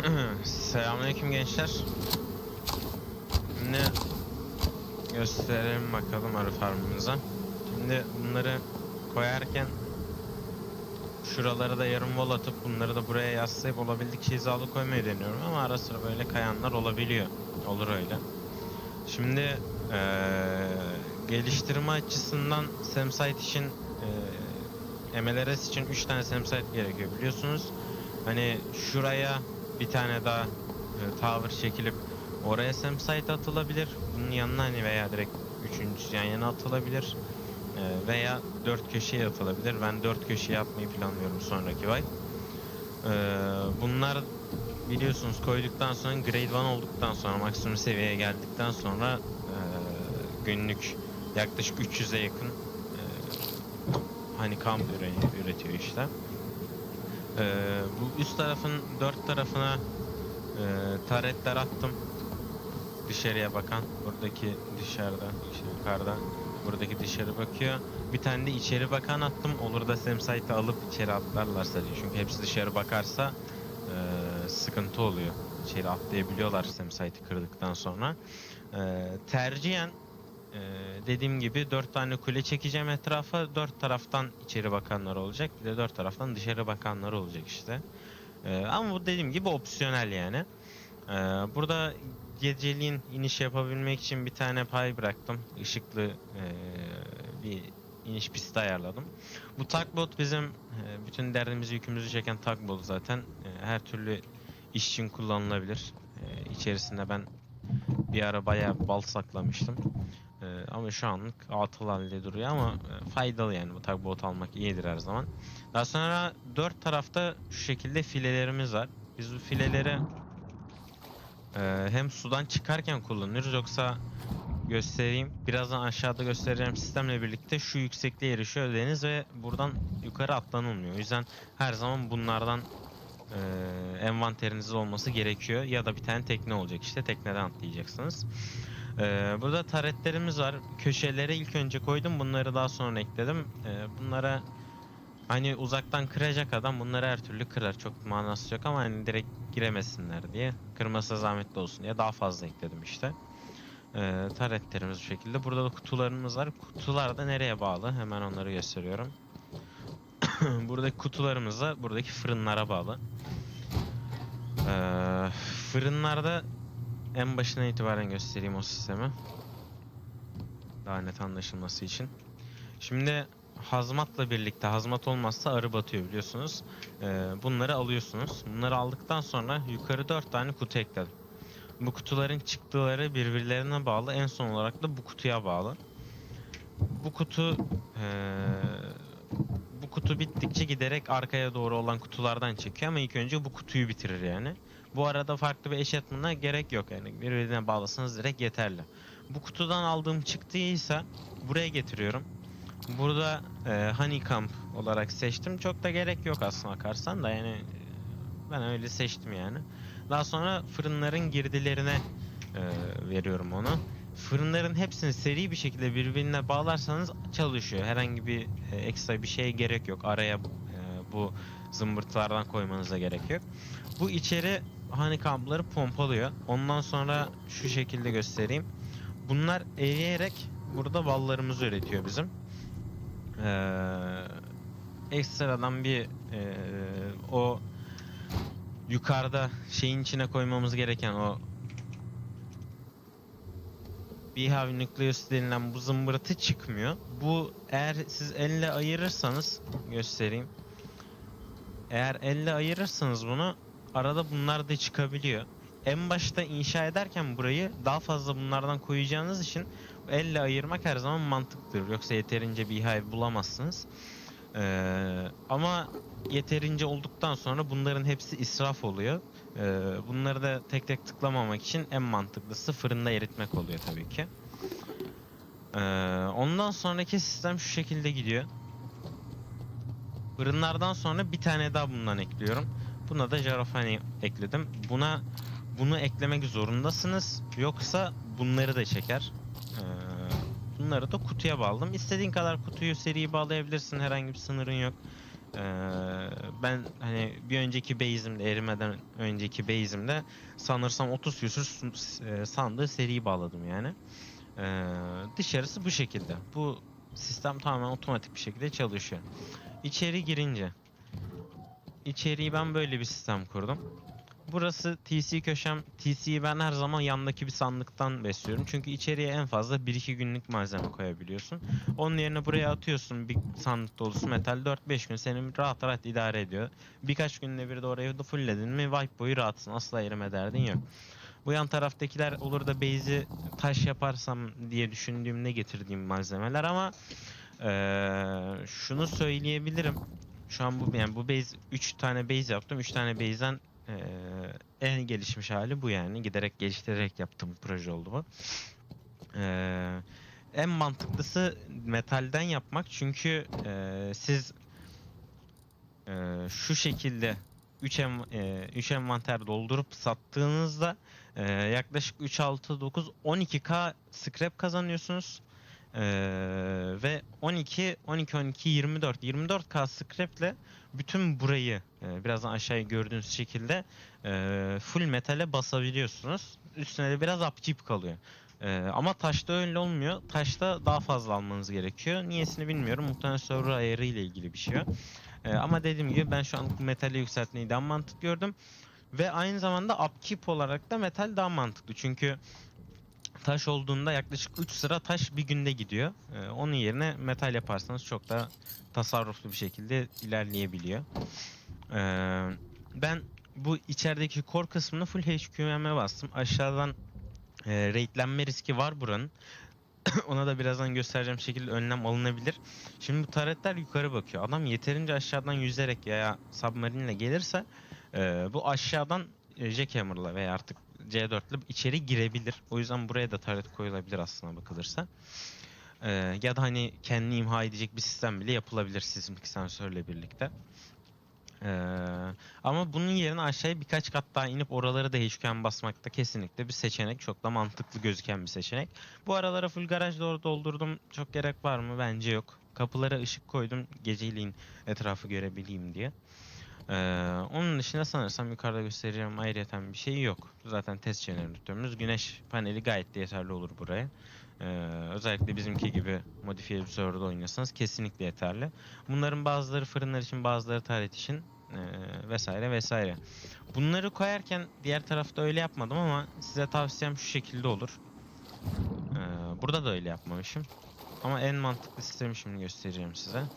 Selamünaleyküm gençler. Şimdi gösterelim bakalım arı farmımıza. Şimdi bunları koyarken şuraları da yarım wall atıp bunları da buraya yaslayıp olabildikçe hizalı koymayı deniyorum ama ara sıra böyle kayanlar olabiliyor. Olur öyle. Şimdi eee, geliştirme açısından Samsite için eee MLRS için 3 tane Samsite gerekiyor biliyorsunuz. Hani şuraya bir tane daha e, tower çekilip oraya Samsite atılabilir. Bunun yanına hani veya direkt üçüncüsü yan yana atılabilir. E, veya dört köşeye atılabilir. Ben dört köşeye atmayı planlıyorum sonraki ay. E, bunlar biliyorsunuz koyduktan sonra grade 1 olduktan sonra maksimum seviyeye geldikten sonra e, günlük yaklaşık 300'e yakın e, hani kamp üre- üretiyor işte. Ee, bu üst tarafın dört tarafına e, taretler attım. Dışarıya bakan. Buradaki dışarıda, işte yukarıda. Buradaki dışarı bakıyor. Bir tane de içeri bakan attım. Olur da Samsite'ı alıp içeri atlarlarsa diye. Çünkü hepsi dışarı bakarsa e, sıkıntı oluyor. İçeri atlayabiliyorlar Samsite'ı kırdıktan sonra. E, tercihen e, dediğim gibi dört tane kule çekeceğim etrafa. Dört taraftan içeri bakanlar olacak. Bir de dört taraftan dışarı bakanlar olacak işte. E, ama bu dediğim gibi opsiyonel yani. E, burada geceliğin iniş yapabilmek için bir tane pay bıraktım. Işıklı bir iniş pisti ayarladım. Bu tugboat bizim bütün derdimizi yükümüzü çeken tugboat zaten. Her türlü iş için kullanılabilir. E, içerisinde ben bir ara bayağı bal saklamıştım. Ee, ama şu anlık atıl halde duruyor ama e, faydalı yani bu tugboat almak iyidir her zaman. Daha sonra dört tarafta şu şekilde filelerimiz var. Biz bu fileleri e, hem sudan çıkarken kullanıyoruz yoksa göstereyim. Birazdan aşağıda göstereceğim sistemle birlikte şu yüksekliğe erişiyor deniz ve buradan yukarı atlanılmıyor. O yüzden her zaman bunlardan e, envanterinizde olması gerekiyor. Ya da bir tane tekne olacak işte tekneden atlayacaksınız. Ee, burada taretlerimiz var. Köşelere ilk önce koydum. Bunları daha sonra ekledim. Ee, bunlara hani uzaktan kıracak adam bunları her türlü kırar. Çok manası yok ama hani direkt giremesinler diye. Kırması zahmetli olsun diye daha fazla ekledim işte. Ee, taretlerimiz bu şekilde. Burada da kutularımız var. Kutular da nereye bağlı? Hemen onları gösteriyorum. buradaki kutularımız da buradaki fırınlara bağlı. Ee, fırınlarda en başına itibaren göstereyim o sistemi. Daha net anlaşılması için. Şimdi hazmatla birlikte hazmat olmazsa arı batıyor biliyorsunuz. Ee, bunları alıyorsunuz. Bunları aldıktan sonra yukarı 4 tane kutu ekledim. Bu kutuların çıktıları birbirlerine bağlı. En son olarak da bu kutuya bağlı. Bu kutu ee, bu kutu bittikçe giderek arkaya doğru olan kutulardan çekiyor ama ilk önce bu kutuyu bitirir yani. Bu arada farklı bir eşitmana gerek yok yani birbirine bağlasanız direkt yeterli. Bu kutudan aldığım çıktıysa buraya getiriyorum. Burada e, honeycomb olarak seçtim. Çok da gerek yok aslına bakarsan da yani e, ben öyle seçtim yani. Daha sonra fırınların girdilerine e, veriyorum onu. Fırınların hepsini seri bir şekilde birbirine bağlarsanız çalışıyor. Herhangi bir e, ekstra bir şeye gerek yok. Araya e, bu zımbırtılardan koymanıza gerek yok. Bu içeri honeycomb'ları pompalıyor. Ondan sonra şu şekilde göstereyim. Bunlar eriyerek burada ballarımızı üretiyor bizim. Ee, ekstradan bir ee, o yukarıda şeyin içine koymamız gereken o Beehive Nucleus denilen bu zımbırtı çıkmıyor. Bu eğer siz elle ayırırsanız göstereyim. Eğer elle ayırırsanız bunu arada bunlar da çıkabiliyor. En başta inşa ederken burayı daha fazla bunlardan koyacağınız için elle ayırmak her zaman mantıklıdır. Yoksa yeterince beehive bulamazsınız. Ee, ama yeterince olduktan sonra bunların hepsi israf oluyor. Ee, bunları da tek tek tıklamamak için en mantıklısı fırında eritmek oluyor tabii ki. Ee, ondan sonraki sistem şu şekilde gidiyor. Fırınlardan sonra bir tane daha bundan ekliyorum. Buna da jarofani ekledim. Buna bunu eklemek zorundasınız. Yoksa bunları da çeker. Ee, bunları da kutuya bağladım. İstediğin kadar kutuyu seri bağlayabilirsin. Herhangi bir sınırın yok. Ee, ben hani bir önceki base'imde erimeden önceki base'imde sanırsam 30 küsür e, sandığı seri bağladım yani. Ee, dışarısı bu şekilde. Bu sistem tamamen otomatik bir şekilde çalışıyor. İçeri girince içeriği ben böyle bir sistem kurdum. Burası TC köşem. TC'yi ben her zaman yandaki bir sandıktan besliyorum. Çünkü içeriye en fazla 1-2 günlük malzeme koyabiliyorsun. Onun yerine buraya atıyorsun bir sandık dolusu metal 4-5 gün seni rahat rahat idare ediyor. Birkaç günde bir de orayı da fullledin mi wipe boyu rahatsın. Asla erime derdin yok. Bu yan taraftakiler olur da base'i taş yaparsam diye düşündüğümde getirdiğim malzemeler ama eee, şunu söyleyebilirim. Şu an bu yani bu base 3 tane base yaptım. 3 tane base'den eee, en gelişmiş hali bu yani. Giderek geliştirerek yaptığım proje oldu bu. Eee, en mantıklısı metalden yapmak çünkü eee, siz eee, şu şekilde 3 en, 3 envanter doldurup sattığınızda eee, yaklaşık 3 6 9 12k scrap kazanıyorsunuz. Eee, ve 12 12 12 24 24k scrap'le bütün burayı e, birazdan aşağıya gördüğünüz şekilde e, full metale basabiliyorsunuz. Üstüne de biraz upkeep kalıyor. E, ama taşta öyle olmuyor. Taşta daha fazla almanız gerekiyor. Niyesini bilmiyorum. Muhtemelen server ayarı ile ilgili bir şey. E, ama dediğim gibi ben şu an metali yükseltmeyi daha mantıklı gördüm. Ve aynı zamanda upkeep olarak da metal daha mantıklı. Çünkü taş olduğunda yaklaşık 3 sıra taş bir günde gidiyor. E, onun yerine metal yaparsanız çok daha tasarruflu bir şekilde ilerleyebiliyor. Ee, ben bu içerideki core kısmını full HQM'e bastım. Aşağıdan e, raidlenme riski var buranın. Ona da birazdan göstereceğim şekilde önlem alınabilir. Şimdi bu taretler yukarı bakıyor. Adam yeterince aşağıdan yüzerek veya submarine'le gelirse e, bu aşağıdan e, jackhammer'la veya artık C4'le içeri girebilir. O yüzden buraya da taret koyulabilir aslına bakılırsa. Ee, ya da hani kendini imha edecek bir sistem bile yapılabilir sismik sensörle birlikte. Ee, ama bunun yerine aşağıya birkaç kat daha inip oraları da HQM basmakta kesinlikle bir seçenek. Çok da mantıklı gözüken bir seçenek. Bu aralara full garaj doğru doldurdum. Çok gerek var mı? Bence yok. Kapılara ışık koydum geceliğin etrafı görebileyim diye. Ee, onun dışında sanırsam yukarıda göstereceğim ayrıyeten bir şey yok. Zaten test jeneratörümüz. Güneş paneli gayet de yeterli olur buraya. Ee, özellikle bizimki gibi modifiye bir serverda oynuyorsanız kesinlikle yeterli. Bunların bazıları fırınlar için bazıları taret için ee, vesaire vesaire. Bunları koyarken diğer tarafta öyle yapmadım ama size tavsiyem şu şekilde olur. Ee, burada da öyle yapmamışım. Ama en mantıklı sistemi şimdi göstereceğim size.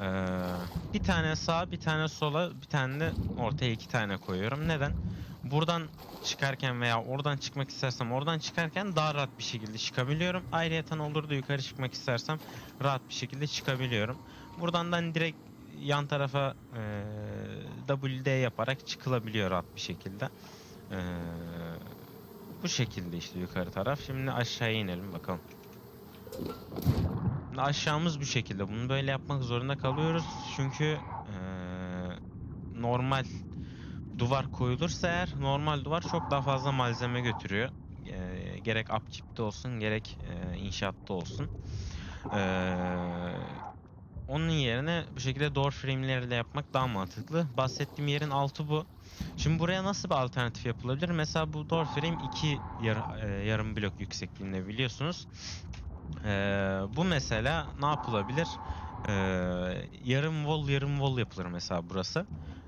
Ee, bir tane sağa, bir tane sola, bir tane de ortaya iki tane koyuyorum. Neden? Buradan çıkarken veya oradan çıkmak istersem oradan çıkarken daha rahat bir şekilde çıkabiliyorum. Ayrıyeten olur da yukarı çıkmak istersem rahat bir şekilde çıkabiliyorum. Buradan da hani direkt yan tarafa eee WD yaparak çıkılabiliyor rahat bir şekilde. Eee, bu şekilde işte yukarı taraf. Şimdi aşağıya inelim bakalım. Aşağımız bu şekilde. Bunu böyle yapmak zorunda kalıyoruz. Çünkü eee, normal duvar koyulursa eğer normal duvar çok daha fazla malzeme götürüyor. Eee, gerek upkeep'te olsun gerek eee, inşaatta olsun. Eee, onun yerine bu şekilde door frame'leriyle yapmak daha mantıklı. Bahsettiğim yerin altı bu. Şimdi buraya nasıl bir alternatif yapılabilir? Mesela bu door frame 2 yar, eee, yarım blok yüksekliğinde biliyorsunuz. Eee, bu mesela ne yapılabilir? Eee, yarım wall yarım wall yapılır mesela burası.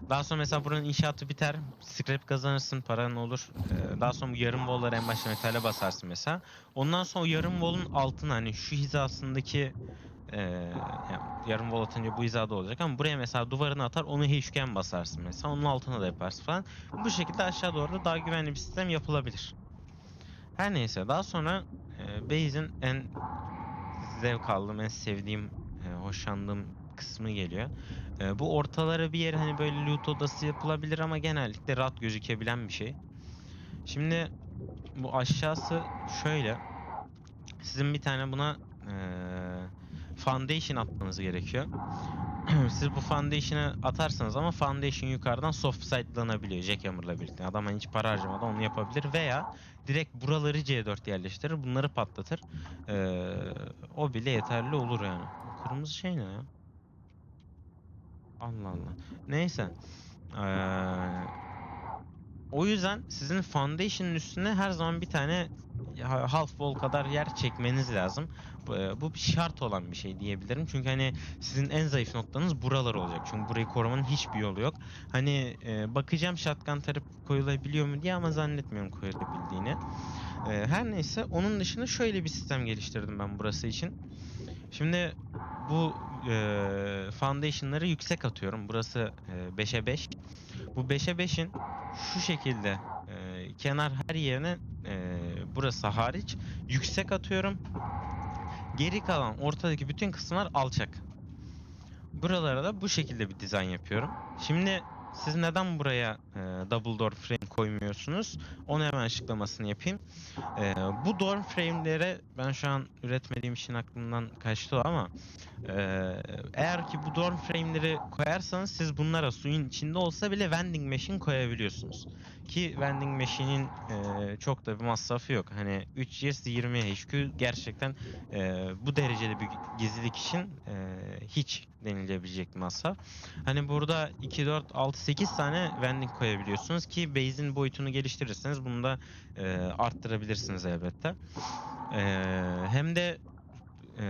Daha sonra mesela buranın inşaatı biter. Scrap kazanırsın, paran olur. Eee, daha sonra bu yarım wall'ları en başta metale basarsın mesela. Ondan sonra o yarım wall'un altına hani şu hizasındaki eee yani yarım wall atınca bu hizada olacak ama buraya mesela duvarını atar onu üçgen basarsın mesela. Onun altına da yaparsın falan. Bu şekilde aşağı doğru da daha güvenli bir sistem yapılabilir. Her neyse daha sonra eee base'in en zevk aldığım, en sevdiğim, eee, hoşlandığım kısmı geliyor. Eee, bu ortalara bir yere hani böyle loot odası yapılabilir ama genellikle rahat gözükebilen bir şey. Şimdi bu aşağısı şöyle. Sizin bir tane buna eee, foundation atmanız gerekiyor. Siz bu foundation'ı atarsanız ama foundation yukarıdan soft side'lanabiliyor Jackhammer'la birlikte. Adam hani hiç para harcamadan onu yapabilir veya direkt buraları C4 yerleştirir, bunları patlatır. Eee, o bile yeterli olur yani. Kırmızı şey ne ya? Allah Allah. Neyse. Eee, o yüzden sizin foundation'ın üstüne her zaman bir tane ha- half wall kadar yer çekmeniz lazım. Bu, e, bu bir şart olan bir şey diyebilirim. Çünkü hani sizin en zayıf noktanız buralar olacak. Çünkü burayı korumanın hiçbir yolu yok. Hani e, bakacağım shotgun tarif koyulabiliyor mu diye ama zannetmiyorum koyulabildiğini. E, her neyse onun dışında şöyle bir sistem geliştirdim ben burası için. Şimdi bu foundation'ları yüksek atıyorum. Burası e, 5'e 5. Bu 5'e 5'in şu şekilde e, kenar her yerine e, burası hariç yüksek atıyorum. Geri kalan ortadaki bütün kısımlar alçak. Buralara da bu şekilde bir dizayn yapıyorum. Şimdi siz neden buraya e, double door frame koymuyorsunuz? Onu hemen açıklamasını yapayım. E, bu door frame'lere ben şu an üretmediğim için aklımdan kaçtı ama eğer ki bu door frame'leri koyarsanız siz bunlara suyun içinde olsa bile vending machine koyabiliyorsunuz. Ki vending machine'in e, çok da bir masrafı yok. Hani 3 years 20 HQ gerçekten e, bu derecede bir gizlilik için e, hiç denilebilecek bir masraf. Hani burada 2, 4, 6, 8 tane vending koyabiliyorsunuz ki base'in boyutunu geliştirirseniz bunu da e, arttırabilirsiniz elbette. E, hem de e,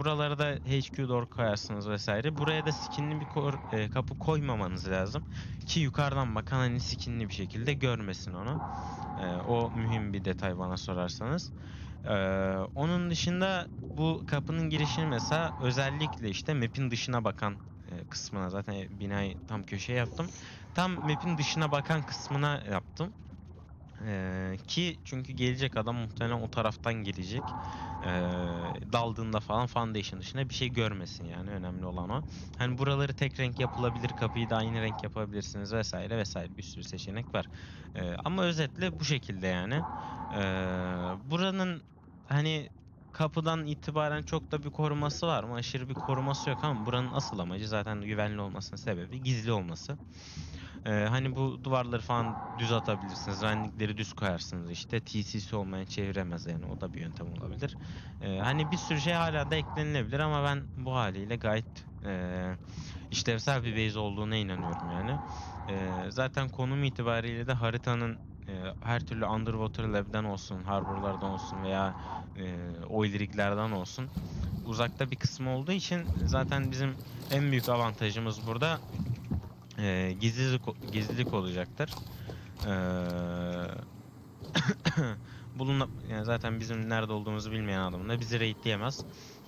buralara da HQ door koyarsınız vesaire. Buraya da skinli bir kor- e, kapı koymamanız lazım. Ki yukarıdan bakan hani skinli bir şekilde görmesin onu. E, o mühim bir detay bana sorarsanız. E, onun dışında bu kapının girişini mesela özellikle işte map'in dışına bakan e, kısmına zaten binayı tam köşeye yaptım. Tam map'in dışına bakan kısmına yaptım. Ee, ki çünkü gelecek adam muhtemelen o taraftan gelecek. Ee, daldığında falan foundation dışında bir şey görmesin yani önemli olan o. Hani buraları tek renk yapılabilir, kapıyı da aynı renk yapabilirsiniz vesaire vesaire bir sürü seçenek var. Ee, ama özetle bu şekilde yani. Ee, buranın hani kapıdan itibaren çok da bir koruması var mı? Aşırı bir koruması yok ama buranın asıl amacı zaten güvenli olmasının sebebi gizli olması. Ee, hani bu duvarları falan düz atabilirsiniz. Rendikleri düz koyarsınız işte. TCC olmayan çeviremez yani o da bir yöntem olabilir. Ee, hani bir sürü şey hala da eklenilebilir ama ben bu haliyle gayet e, işlevsel bir base olduğuna inanıyorum yani. Ee, zaten konum itibariyle de haritanın e, her türlü underwater lab'den olsun, harborlardan olsun veya e, oil riglerden olsun uzakta bir kısmı olduğu için zaten bizim en büyük avantajımız burada e, gizlilik gizlilik olacaktır. E, bulun yani zaten bizim nerede olduğumuzu bilmeyen adam da bizi raidleyemez.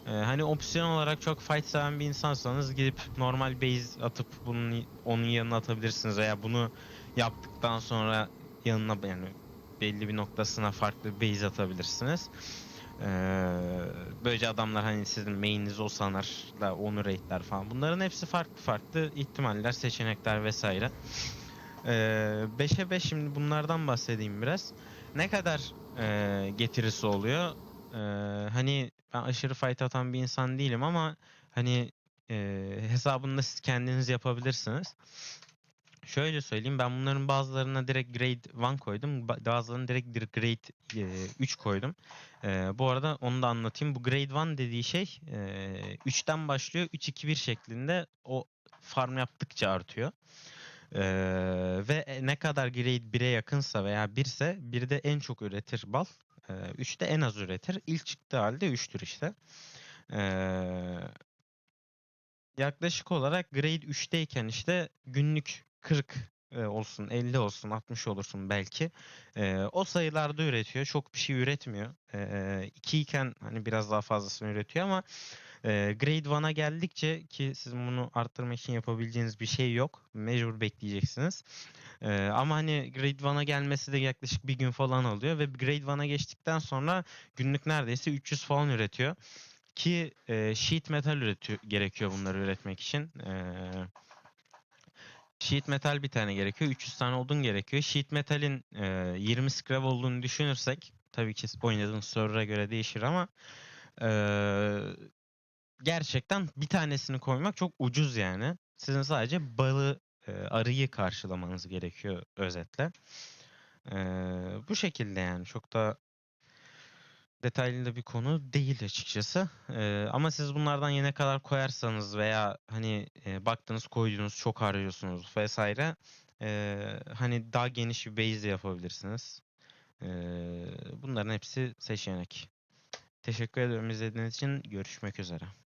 E, hani opsiyon olarak çok fight seven bir insansanız gidip normal base atıp bunun onun yanına atabilirsiniz veya bunu yaptıktan sonra yanına yani belli bir noktasına farklı base atabilirsiniz. Ee, böylece adamlar hani sizin main'iniz o sanar da onu raidler falan. Bunların hepsi farklı farklı ihtimaller, seçenekler vesaire. Ee, 5'e 5 şimdi bunlardan bahsedeyim biraz. Ne kadar e, getirisi oluyor? Ee, hani ben aşırı fight atan bir insan değilim ama hani e, hesabını da siz kendiniz yapabilirsiniz. Şöyle söyleyeyim ben bunların bazılarına direkt grade 1 koydum. ba- Bazılarına direkt dir- grade e, 3 koydum. E, bu arada onu da anlatayım. Bu grade 1 dediği şey e, 3'ten başlıyor. 3-2-1 şeklinde o farm yaptıkça artıyor. E, ve ne kadar grade 1'e yakınsa veya 1 ise 1'de en çok üretir bal. E, 3'te en az üretir. İlk çıktığı halde 3'tür işte. Eee yaklaşık olarak grade 3'teyken işte günlük 40 e, olsun, 50 olsun, 60 olursun belki. E, o sayılarda üretiyor. Çok bir şey üretmiyor. E, 2 iken hani biraz daha fazlasını üretiyor ama e, grade 1'a geldikçe ki sizin bunu arttırmak için yapabileceğiniz bir şey yok. Mecbur bekleyeceksiniz. E, ama hani grade 1'a gelmesi de yaklaşık bir gün falan alıyor ve grade 1'a geçtikten sonra günlük neredeyse 300 falan üretiyor. Ki e, sheet metal üretiyor, gerekiyor bunları üretmek için. E, sheet metal bir tane gerekiyor. 300 tane odun gerekiyor. Sheet metalin e, 20 scrap olduğunu düşünürsek tabii ki oynadığınız server'a göre değişir ama e, gerçekten bir tanesini koymak çok ucuz yani. Sizin sadece balı e, arıyı karşılamanız gerekiyor özetle. E, bu şekilde yani çok da detaylı bir konu değil açıkçası. Ee, ama siz bunlardan yine kadar koyarsanız veya hani e, baktınız koydunuz çok harcıyorsunuz vesaire e, hani daha geniş bir base de yapabilirsiniz. Ee, bunların hepsi seçenek. Teşekkür ederim izlediğiniz için. Görüşmek üzere.